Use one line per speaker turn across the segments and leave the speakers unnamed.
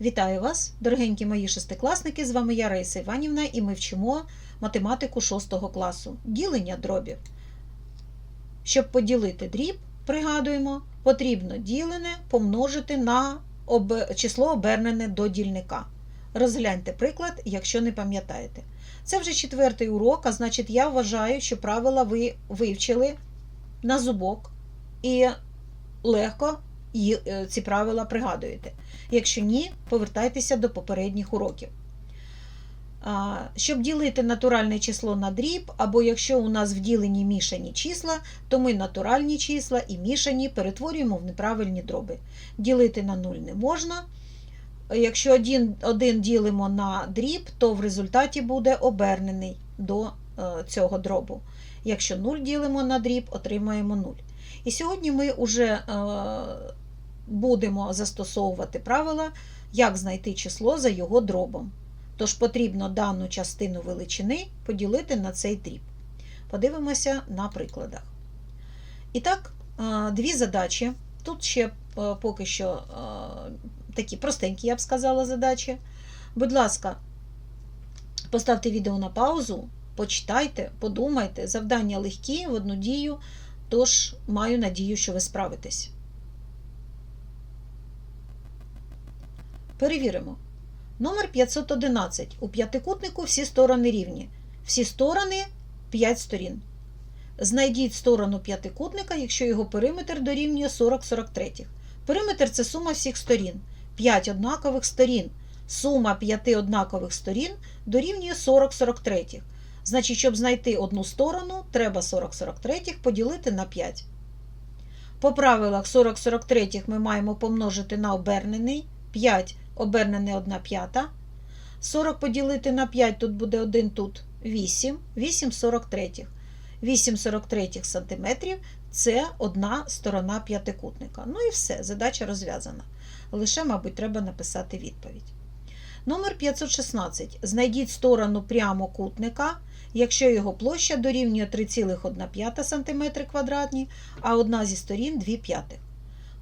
Вітаю вас, дорогенькі мої шестикласники! З вами я Раїса Іванівна, і ми вчимо математику 6 класу ділення дробів. Щоб поділити дріб, пригадуємо, потрібно ділене помножити на об... число обернене до дільника. Розгляньте приклад, якщо не пам'ятаєте. Це вже четвертий урок, а значить, я вважаю, що правила ви вивчили на зубок і легко ї- е, ці правила пригадуєте. Якщо ні, повертайтеся до попередніх уроків. Щоб ділити натуральне число на дріб, або якщо у нас в діленні мішані числа, то ми натуральні числа і мішані перетворюємо в неправильні дроби. Ділити на 0 не можна. Якщо один, один ділимо на дріб, то в результаті буде обернений до е, цього дробу. Якщо 0 ділимо на дріб, отримаємо 0. І сьогодні ми вже е, будемо застосовувати правила, як знайти число за його дробом. Тож потрібно дану частину величини поділити на цей дріб. Подивимося на прикладах. І так, дві задачі. Тут ще е, поки що е, такі простенькі, я б сказала, задачі. Будь ласка, поставте відео на паузу, почитайте, подумайте. Завдання легкі в одну дію, тож маю надію, що ви справитесь. Перевіримо. Номер 511. У п'ятикутнику всі сторони рівні. Всі сторони 5 сторін. Знайдіть сторону п'ятикутника, якщо його периметр дорівнює 40 43. Периметр це сума всіх сторін. 5 однакових сторін. Сума 5 однакових сторін дорівнює 40 43. Значить, щоб знайти одну сторону, треба 40 43 поділити на 5. По правилах 40 43 ми маємо помножити на обернений 5 обернене 1 п'ята. 40 поділити на 5, тут буде 1, тут 8, 8 43. 8 43 сантиметрів – це одна сторона п'ятикутника. Ну і все, задача розв'язана. Лише, мабуть, треба написати відповідь. Номер 516. Знайдіть сторону прямокутника, якщо його площа дорівнює 3,1 см а одна зі сторін 2 п'ятих.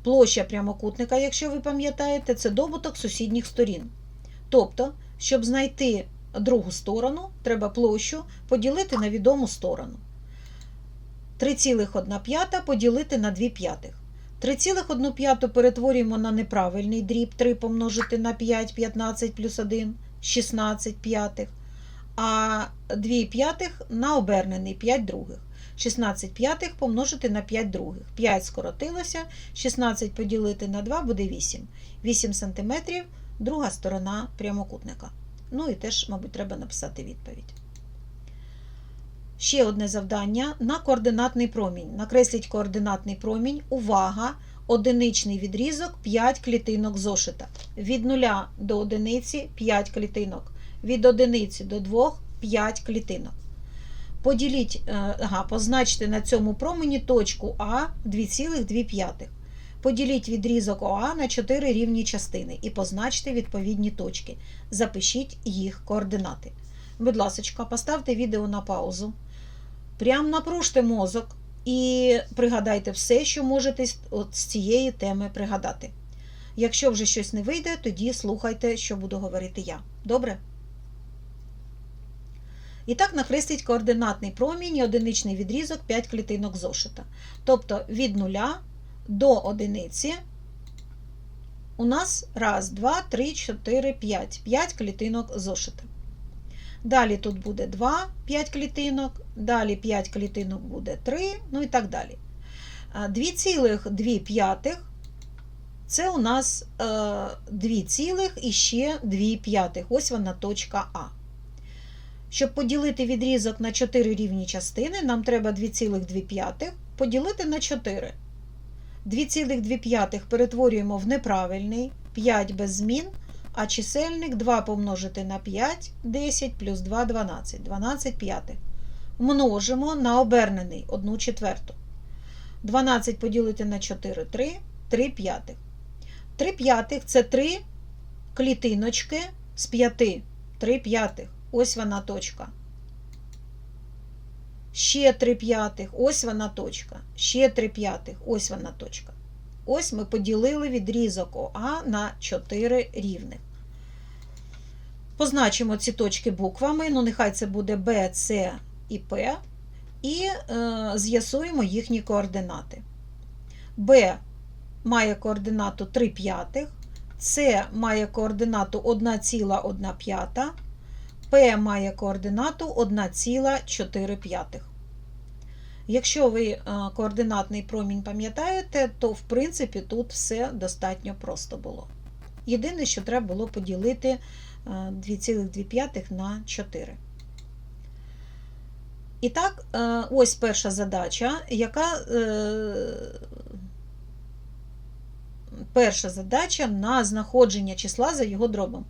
Площа прямокутника, якщо ви пам'ятаєте, це добуток сусідніх сторін. Тобто, щоб знайти другу сторону, треба площу поділити на відому сторону. 3,1 поділити на 2 п'ятих. 3,1 перетворюємо на неправильний дріб 3 помножити на 5, 15 плюс 1, 16 п'ятих. А 2 п'ятих на обернений 5 других. 16 п'ятих помножити на 5 других. 5 скоротилося, 16 поділити на 2 буде 8. 8 см друга сторона прямокутника. Ну і теж, мабуть, треба написати відповідь. Ще одне завдання на координатний промінь. Накресліть координатний промінь. Увага! Одиничний відрізок 5 клітинок зошита. Від 0 до 1 5 клітинок. Від 1 до 2 5 клітинок. Поділіть, е, ага, позначте на цьому промені точку А 2,2. Поділіть відрізок ОА на 4 рівні частини і позначте відповідні точки. Запишіть їх координати. Будь ласка, поставте відео на паузу. Прям напружте мозок і пригадайте все, що можете от з цієї теми пригадати. Якщо вже щось не вийде, тоді слухайте, що буду говорити я. Добре? І так накресліть координатний промінь і одиничний відрізок 5 клітинок зошита. Тобто від 0 до одиниці у нас 1, 2, 3, 4, 5. 5 клітинок зошита. Далі тут буде 2, 5 клітинок, далі 5 клітинок буде 3, ну і так далі. 2,2 п'ятих це у нас 2 цілих і ще 2 п'ятих. Ось вона точка А. Щоб поділити відрізок на 4 рівні частини, нам треба 2,2 поділити на 4. 2,2 перетворюємо в неправильний, 5 без змін, а чисельник 2 помножити на 5, 10 плюс 2 12, 12 п'ятих. Множимо на обернений 1 четверту. 12 поділити на 4 3, 3 п'ятих. 3 п'ятих це 3 клітиночки з 5, 3 п'ятих. Ось вона точка. Ще 3 п'ятих, ось вона точка. Ще 3 п'ятих, ось вона точка. Ось ми поділили відрізок ОА на 4 рівних. Позначимо ці точки буквами, ну нехай це буде Б, С і П, і е, з'ясуємо їхні координати. Б має координату 3 п'ятих, С має координату 1,1 п'ята, П має координату 1,4. Якщо ви е, координатний промінь пам'ятаєте, то в принципі тут все достатньо просто було. Єдине, що треба було поділити е, 2,2 на 4. І так, е, ось перша задача, яка е, перша задача на знаходження числа за його дробом.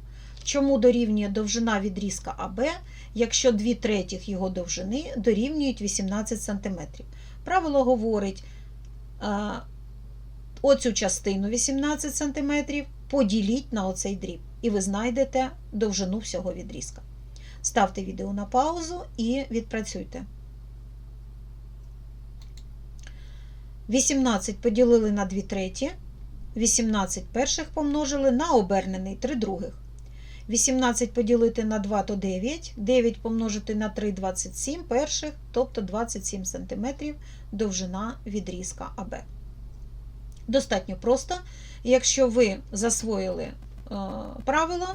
Чому дорівнює довжина відрізка АБ, якщо 2 третіх його довжини дорівнюють 18 см? Правило говорить, е, оцю частину 18 см поділіть на оцей дріб, і ви знайдете довжину всього відрізка. Ставте відео на паузу і відпрацюйте. 18 поділили на 2 треті, 18 перших помножили на обернений 3 других. 18 поділити на 2 то 9, 9 помножити на 3 27 перших, тобто 27 см довжина відрізка АБ. Достатньо просто, якщо ви засвоїли е, правило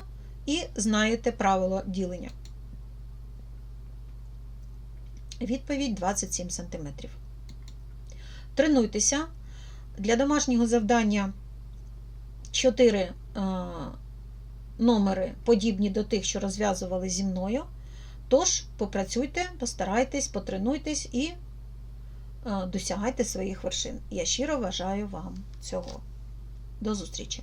і знаєте правило ділення. Відповідь 27 см. Тренуйтеся. Для домашнього завдання 4 е, номери подібні до тих, що розв'язували зі мною. Тож, попрацюйте, постарайтесь, потренуйтесь і е, досягайте своїх вершин. Я щиро бажаю вам цього. До зустрічі!